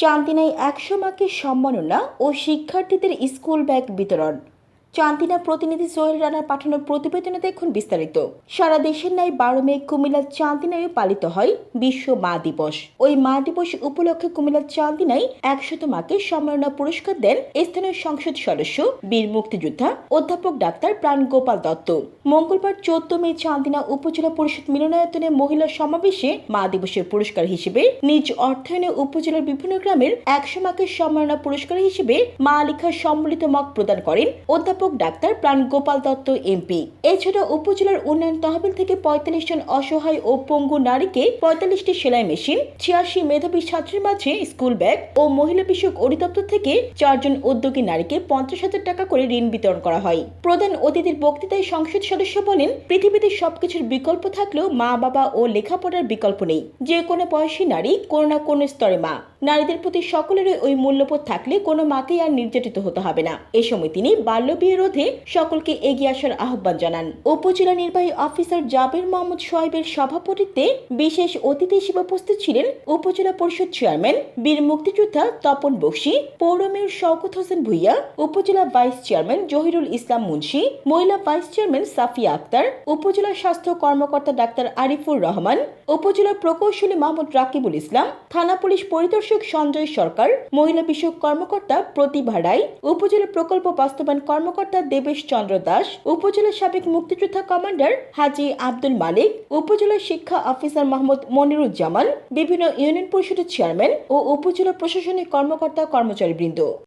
চান্দিনায় একশো মাকে সম্মাননা ও শিক্ষার্থীদের স্কুল ব্যাগ বিতরণ। চান্দিনা প্রতিনিধি সোহেল রানার পাঠানো প্রতিবেদনে দেখুন বিস্তারিত। সারা দেশের ন্যায় বারো মে কুমিল্লার চান্দিনায় পালিত হয় বিশ্ব মা দিবস। ওই মা দিবস উপলক্ষে কুমিল্লার চান্দিনায় একশত মাকে সম্মাননা পুরস্কার দেন স্থানীয় সংসদ সদস্য, বীর মুক্তিযোদ্ধা অধ্যাপক ডাক্তার প্রাণ গোপাল দত্ত। মঙ্গলবার চোদ্দ মে চান্দিনা উপজেলা পরিষদ মিলনায়তনে মহিলা সমাবেশে মা দিবসের পুরস্কার হিসেবে নিজ অর্থায়নে উপজেলার বিভিন্ন গ্রামের একশো মাকে সম্মাননা পুরস্কার হিসেবে মা লেখা সম্মিলিত মক প্রদান করেন অধ্যাপক ডাক্তার প্রাণ গোপাল দত্ত, এমপি। এছাড়া উপজেলার উন্নয়ন তহবিল থেকে পঁয়তাল্লিশ জন অসহায় ও পঙ্গু নারীকে পঁয়তাল্লিশটি সেলাই মেশিন, ছিয়াশি মেধাবী ছাত্রীর মাঝে স্কুল ব্যাগ ও মহিলা বিষয়ক অধিদপ্তর থেকে চারজন উদ্যোগী নারীকে পঞ্চাশ হাজার টাকা করে ঋণ বিতরণ করা হয়। প্রধান অতিথির বক্তৃতায় সংসদ সদস্য বলেন, পৃথিবীতে সবকিছুর বিকল্প থাকলেও মা, বাবা ও লেখাপড়ার বিকল্প নেই। যে কোনো বয়সী নারী কোনো না কোনো স্তরে মা। নারীদের প্রতি সকলেরই ওই মূল্যবোধ থাকলে কোনো মাকেই আর নির্যাতিত হতে হবে না। এ সময় তিনি বাল্য বিয়ে রোধে সকলকে এগিয়ে আসার আহ্বান জানান। উপজেলা নির্বাহী অফিসার জাবের মোহাম্মদ সোহাইবের সভাপতিত্বে বিশেষ অতিথি হিসেবে উপস্থিত ছিলেন উপজেলা পরিষদ চেয়ারম্যান বীর মুক্তিযোদ্ধা তপন বক্সি, পৌর mayor Shawkat Hossain Bhuiyan, upazila vice chairman Zahirul Islam Munshi, মহিলা ভাইস চেয়ারম্যান সাফিয়া আক্তার, উপজেলা স্বাস্থ্য কর্মকর্তা ডাক্তার আরিফুর রহমান, উপজেলা প্রকৌশলী মাহমুদ রাকিবুল ইসলাম, থানা পুলিশ পরিদর্শক সঞ্জয় সরকার, মহিলা বিষয়ক কর্মকর্তা প্রতিভা রায়, উপজেলা প্রকল্প বাস্তবায়ন কর্মকর্তা দেবেশ চন্দ্র দাস, উপজেলা সাবেক মুক্তিযোদ্ধা কমান্ডার হাজি আব্দুল মালিক, উপজেলা শিক্ষা অফিসার মোহাম্মদ মনিরুজ্জামান, বিভিন্ন ইউনিয়ন পরিষদের চেয়ারম্যান ও উপজেলা প্রশাসনিক কর্মকর্তা কর্মচারীবৃন্দ।